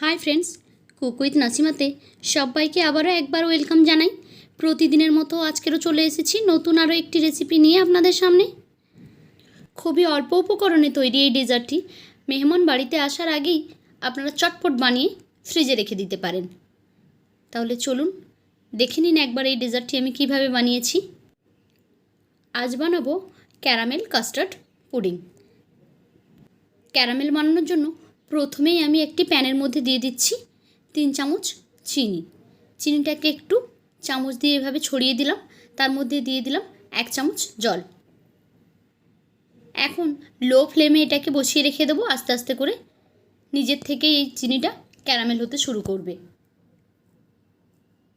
Hi friends, cook নাসিমাতে সবাইকে আবারও একবার ওয়েলকাম জানাই। প্রতিদিনের মতো আজকেরও চলে এসেছি নতুন আরও একটি রেসিপি নিয়ে আপনাদের সামনে। খুবই অল্প উপকরণে তৈরি এই ডেজার্টটি মেহমান বাড়িতে আসার আগেই আপনারা চটপট বানিয়ে ফ্রিজে রেখে দিতে পারেন। তাহলে চলুন, দেখে নিন একবার এই ডেজার্টটি আমি কীভাবে বানিয়েছি। আজ বানাবো ক্যারামেল কাস্টার্ড পুডিং। ক্যারামেল বানানোর জন্য প্রথমেই আমি একটি প্যানের মধ্যে দিয়ে দিচ্ছি তিন চামচ চিনি। চিনিটাকে একটু চামচ দিয়ে এভাবে ছড়িয়ে দিলাম, তার মধ্যে দিয়ে দিলাম এক চামচ জল। এখন লো ফ্লেমে এটাকে বসিয়ে রেখে দেবো, আস্তে আস্তে করে নিজের থেকেই এই চিনিটা ক্যারামেল হতে শুরু করবে।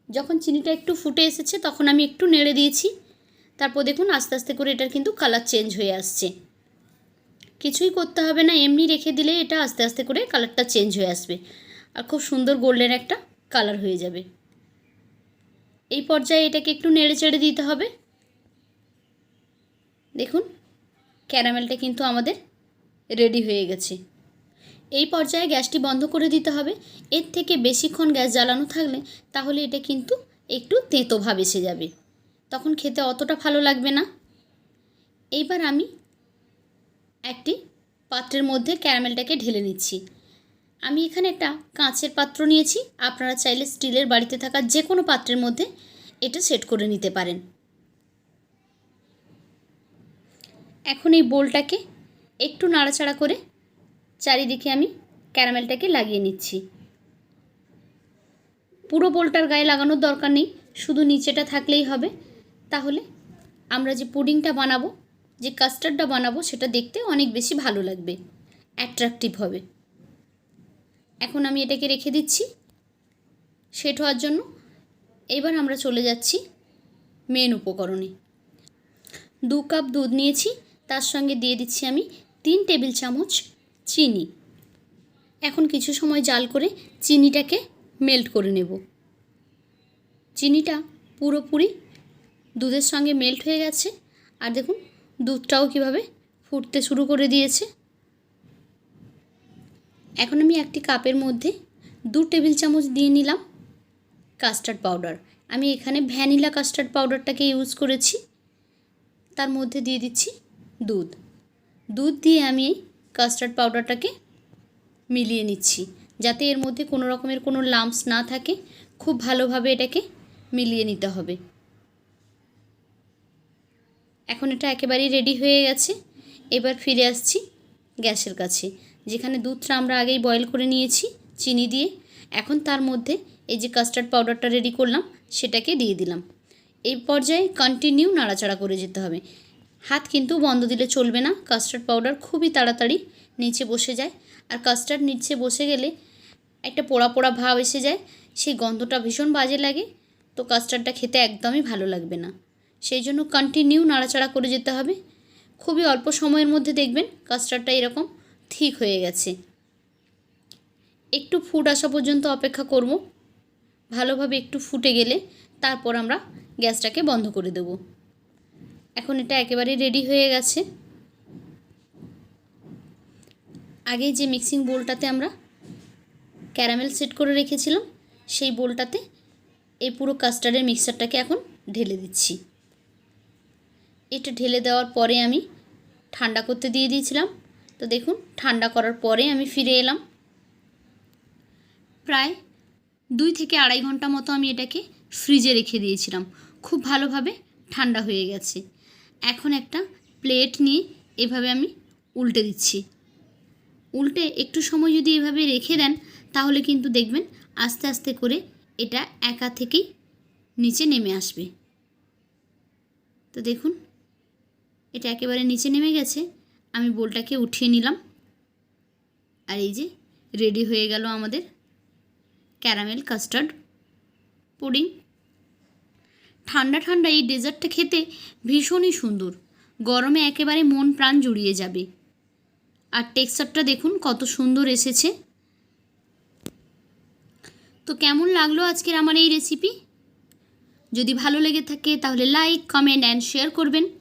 যখন চিনিটা একটু ফুটে এসেছে, তখন আমি একটু নেড়ে দিয়েছি। তারপর দেখুন, আস্তে আস্তে করে এটার কিন্তু কালার চেঞ্জ হয়ে আসছে। কিছুই করতে হবে না, এমনি রেখে দিলে এটা আস্তে আস্তে করে কালারটা চেঞ্জ হয়ে আসবে। আর খুব সুন্দর গোল্ডেন একটা কালার হয়ে যাবে। এই পর্যায়ে এটাকে একটু নেড়ে চেড়ে দিতে হবে। দেখুন ক্যারামেলটা কিন্তু আমাদের রেডি হয়ে গেছে। এই পর্যায়ে গ্যাসটি বন্ধ করে দিতে হবে। এর থেকে বেশিক্ষণ গ্যাস জ্বালানো থাকলে তাহলে এটা কিন্তু একটু তেঁতো ভাব এসে যাবে। তখন খেতে অতটা ভালো লাগবে না। এইবার আমি একটি পাত্রের মধ্যে ক্যারামেলটাকে ঢেলে নিচ্ছি। আমি এখানে একটা কাঁচের পাত্র নিয়েছি। আপনারা চাইলে স্টিলের বাড়িতে থাকা যে কোনো পাত্রের মধ্যে এটা সেট করে নিতে পারেন। এখন এই বোলটাকে একটু নাড়াচাড়া করে চারিদিকে আমি ক্যারামেলটাকে লাগিয়ে নিচ্ছি। পুরো বোলটার গায়ে লাগানোর দরকার নেই, শুধু নিচেটা থাকলেই হবে। তাহলে আমরা যে পুডিংটা বানাবো যে কাস্টার্ডটা বানাবো সেটা দেখতে অনেক বেশি ভালো লাগবে অ্যাট্রাকটিভ হবে। এখন আমি এটাকে রেখে দিচ্ছি, সেট হওয়ার জন্য। এবার আমরা চলে যাচ্ছি মেন উপকরণে। দু কাপ দুধ নিয়েছি, তার সঙ্গে দিয়ে দিচ্ছি আমি তিন টেবিল চামচ চিনি। এখন কিছু সময় জাল করে চিনিটাকে মেল্ট করে নেব। চিনিটা পুরোপুরি দুধের সঙ্গে মেল্ট হয়ে গেছে। আর দেখুন দুধটাও কীভাবে ফুটতে শুরু করে দিয়েছে? এখন আমি একটি কাপের মধ্যে দু টেবিল চামচ দিয়ে নিলাম কাস্টার্ড পাউডার। আমি এখানে ভ্যানিলা কাস্টার্ড পাউডারটাকে ইউজ করেছি। তার মধ্যে দিয়ে দিচ্ছি দুধ। দুধ দিয়ে আমি কাস্টার্ড পাউডারটাকে মিলিয়ে নিচ্ছি যাতে এর মধ্যে কোনো রকমের কোনো লাম্পস না থাকে। খুব ভালোভাবে এটাকে মিলিয়ে নিতে হবে। এখন এটা একেবারেই রেডি হয়ে গেছে। এবার ফিরে আসছি গ্যাসের কাছে, যেখানে দুধটা আমরা আগেই বয়েল করে নিয়েছি চিনি দিয়ে। এখন তার মধ্যে এই যে কাস্টার্ড পাউডারটা রেডি করলাম, সেটাকে দিয়ে দিলাম। এই পর্যায়ে কন্টিনিউ নাড়াচাড়া করে যেতে হবে। হাত কিন্তু বন্ধ দিলে চলবে না কাস্টার্ড পাউডার খুবই তাড়াতাড়ি নিচে বসে যায়। আর কাস্টার্ড নিচে বসে গেলে একটা পোড়া পোড়া ভাব এসে যায়, সেই গন্ধটা ভীষণ বাজে লাগে। তো কাস্টার্ডটা খেতে একদমই ভালো লাগবে না। সেই জন্য কন্টিনিউ নাড়াচাড়া করে যেতে হবে। খুবই অল্প সময়ের মধ্যে দেখবেন কাস্টার্ডটা এরকম ঠিক হয়ে গেছে। একটু ফুট আসা পর্যন্ত অপেক্ষা করব। ভালোভাবে একটু ফুটে গেলে তারপর আমরা গ্যাসটাকে বন্ধ করে দেব। এখন এটা একেবারে রেডি হয়ে গেছে। আগে যে মিক্সিং বোলটাতে আমরা ক্যারামেল সেট করে রেখেছিলাম, সেই বোলটাতে এই পুরো কাস্টার্ডের মিক্সারটাকে এখন ঢেলে দিচ্ছি। এটা ঢেলে দেওয়ার পরে আমি ঠান্ডা করতে দিয়ে দিয়েছিলাম। তো দেখুন, ঠান্ডা করার পরে আমি ফিরে এলাম। প্রায় দুই থেকে আড়াই ঘণ্টা মতো আমি এটাকে ফ্রিজে রেখে দিয়েছিলাম। খুব ভালোভাবে ঠান্ডা হয়ে গেছে। এখন একটা প্লেট নিয়ে এভাবে আমি উল্টে দিচ্ছি। উল্টে একটু সময় যদি এভাবে রেখে দেন, তাহলে কিন্তু দেখবেন আস্তে আস্তে করে এটা একা থেকেই নিচে নেমে আসবে। তো দেখুন এটা একেবারে নিচে নেমে গেছে। আমি বোলটাকে উঠিয়ে নিলাম। আর এই যে রেডি হয়ে গেল আমাদের ক্যারামেল কাস্টার্ড পুডিং। ঠান্ডা ঠান্ডা এই ডেজার্টটা খেতে ভীষণই সুন্দর। গরমে একেবারে মন প্রাণ জুড়িয়ে যাবে। আর টেক্সচারটা দেখুন, কত সুন্দর এসেছে। তো কেমন লাগল আজকের আমার এই রেসিপি যদি ভালো লেগে থাকে তাহলে লাইক কমেন্ট অ্যান্ড শেয়ার করবেন।